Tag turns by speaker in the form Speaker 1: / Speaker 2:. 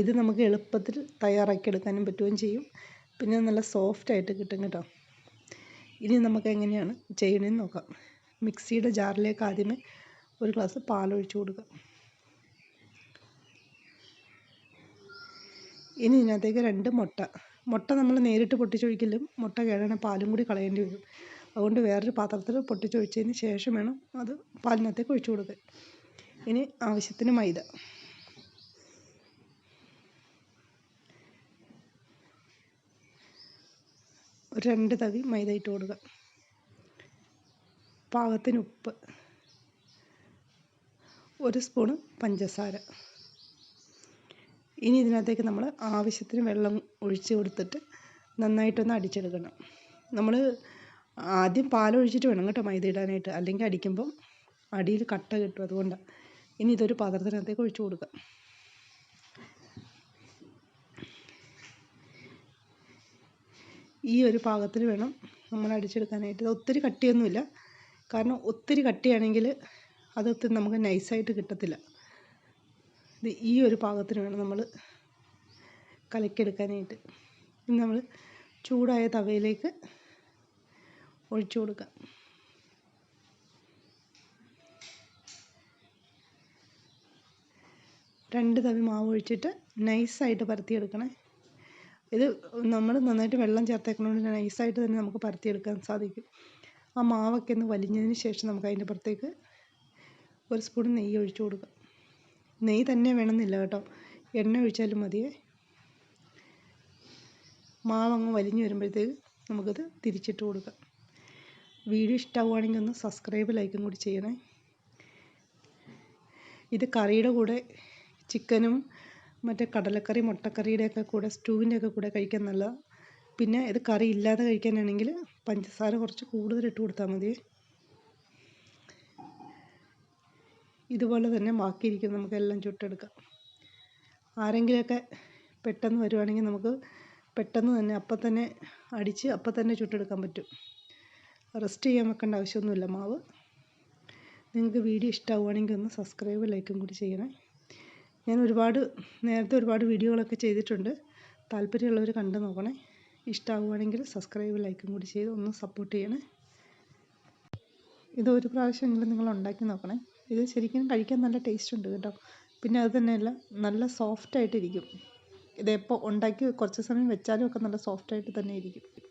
Speaker 1: ഇത് നമുക്ക് എളുപ്പത്തിൽ തയ്യാറാക്കി എടുക്കാനും പറ്റുകയും ചെയ്യും. പിന്നെ നല്ല സോഫ്റ്റായിട്ട് കിട്ടും കേട്ടോ. ഇനി നമുക്ക് എങ്ങനെയാണ് ചെയ്യണമെന്ന് നോക്കാം. മിക്സിയുടെ ജാറിലേക്ക് ആദ്യമേ ഒരു ഗ്ലാസ് പാലൊഴിച്ച് കൊടുക്കുക ഇനി ഇതിനകത്തേക്ക് രണ്ട് മുട്ട. മുട്ട നമ്മൾ നേരിട്ട് പൊട്ടിച്ചൊഴിക്കലും മുട്ട കേടാണ് പാലും കൂടി കളയേണ്ടി വരും. അതുകൊണ്ട് വേറൊരു പാത്രത്തിൽ പൊട്ടിച്ചൊഴിച്ചതിന് ശേഷം വേണം അത് പാലിനകത്തേക്ക് ഒഴിച്ചു കൊടുക്കാൻ. ഇനി ആവശ്യത്തിന് മൈദ. ഒരു രണ്ട് തവി മൈദ ഇട്ട് കൊടുക്കുക. പാകത്തിന് ഉപ്പ്. ഒരു സ്പൂണ് പഞ്ചസാര. ഇനി ഇതിനകത്തേക്ക് നമ്മൾ ആവശ്യത്തിന് വെള്ളം ഒഴിച്ച് കൊടുത്തിട്ട് നന്നായിട്ടൊന്ന് അടിച്ചെടുക്കണം. നമ്മൾ ആദ്യം പാലൊഴിച്ചിട്ട് വേണം കേട്ടോ മൈദ ഇടാനായിട്ട്. അല്ലെങ്കിൽ അടിക്കുമ്പം അടിയിൽ കട്ട കിട്ടും അതുകൊണ്ടാണ്. ഇനി ഇതൊരു പാത്രത്തിനകത്തേക്ക് ഒഴിച്ചു കൊടുക്കാം ഈ ഒരു പാകത്തിൽ വേണം നമ്മൾ അടിച്ചെടുക്കാനായിട്ട്. ഒത്തിരി കട്ടിയൊന്നുമില്ല. കാരണം ഒത്തിരി കട്ടിയാണെങ്കിൽ അതൊത്തിരി നമുക്ക് നൈസായിട്ട് കിട്ടത്തില്ല. ഇത് ഈ ഒരു പാകത്തിന് വേണം നമ്മൾ കലക്കിയെടുക്കാനായിട്ട്. ഇനി നമ്മൾ ചൂടായ തവയിലേക്ക് ഒഴിച്ചു കൊടുക്കാം. രണ്ട് തവി മാവ് ഒഴിച്ചിട്ട് നൈസായിട്ട് പരത്തിയെടുക്കണേ. ഇത് നമ്മൾ നന്നായിട്ട് വെള്ളം ചേർത്തേക്കുന്നതുകൊണ്ട് നൈസായിട്ട് തന്നെ നമുക്ക് പരത്തിയെടുക്കാൻ സാധിക്കും. ആ മാവൊക്കെ ഒന്ന് വലിഞ്ഞതിന് ശേഷം നമുക്ക് അതിന്റെ പുറത്തേക്ക് ഒരു സ്പൂൺ നെയ്യ് ഒഴിച്ചു കൊടുക്കാം. നെയ്യ് തന്നെ വേണമെന്നില്ല കേട്ടോ. എണ്ണ ഒഴിച്ചാലും മതിയേ. മാവ് അങ്ങ് വലിഞ്ഞു വരുമ്പോഴത്തേക്ക് നമുക്കത് തിരിച്ചിട്ട് കൊടുക്കാം. വീഡിയോ ഇഷ്ടമാവുകയാണെങ്കിൽ ഒന്ന് സബ്സ്ക്രൈബ് ലൈക്കും കൂടി ചെയ്യണേ. ഇത് കറിയുടെ കൂടെ ചിക്കനും മറ്റേ കടലക്കറി മുട്ടക്കറിയുടെയൊക്കെ കൂടെ സ്റ്റൂവിന്റെയൊക്കെ കൂടെ കഴിക്കാൻ നല്ലതാണ് പിന്നെ ഇത് കറി ഇല്ലാതെ കഴിക്കാനാണെങ്കിൽ പഞ്ചസാര കുറച്ച് കൂടുതൽ ഇട്ട് കൊടുത്താൽ മതി. ഇതുപോലെ തന്നെ ബാക്കിയിരിക്കും നമുക്കെല്ലാം ചുട്ടെടുക്കാം. ആരെങ്കിലുമൊക്കെ പെട്ടെന്ന് വരുവാണെങ്കിൽ നമുക്ക് പെട്ടെന്ന് തന്നെ അപ്പം തന്നെ അടിച്ച് അപ്പം തന്നെ ചുട്ടെടുക്കാൻ പറ്റും. റെസ്റ്റ് ചെയ്യാൻ വെക്കേണ്ട ആവശ്യമൊന്നുമില്ല മാവ്. നിങ്ങൾക്ക് വീഡിയോ ഇഷ്ടമാവുകയാണെങ്കിൽ ഒന്ന് സബ്സ്ക്രൈബ് ലൈക്കും കൂടി ചെയ്യണേ. ഞാൻ ഒരുപാട് നേരത്തെ ഒരുപാട് വീഡിയോകളൊക്കെ ചെയ്തിട്ടുണ്ട്. താല്പര്യമുള്ളവർ കണ്ടു നോക്കണേ. ഇഷ്ടമാവുകയാണെങ്കിൽ സബ്സ്ക്രൈബ് ലൈക്കും കൂടി ചെയ്ത് ഒന്ന് സപ്പോർട്ട് ചെയ്യണേ. ഇത് ഒരു പ്രാവശ്യമെങ്കിലും നിങ്ങൾ ഉണ്ടാക്കി നോക്കണേ. ഇത് ശരിക്കും കഴിക്കാൻ നല്ല ടേസ്റ്റ് ഉണ്ട് കേട്ടോ. പിന്നെ അത് തന്നെയല്ല നല്ല സോഫ്റ്റായിട്ടിരിക്കും ഇതെപ്പോൾ ഉണ്ടാക്കി കുറച്ച് സമയം വെച്ചാലും ഒക്കെ നല്ല സോഫ്റ്റായിട്ട് തന്നെ ഇരിക്കും.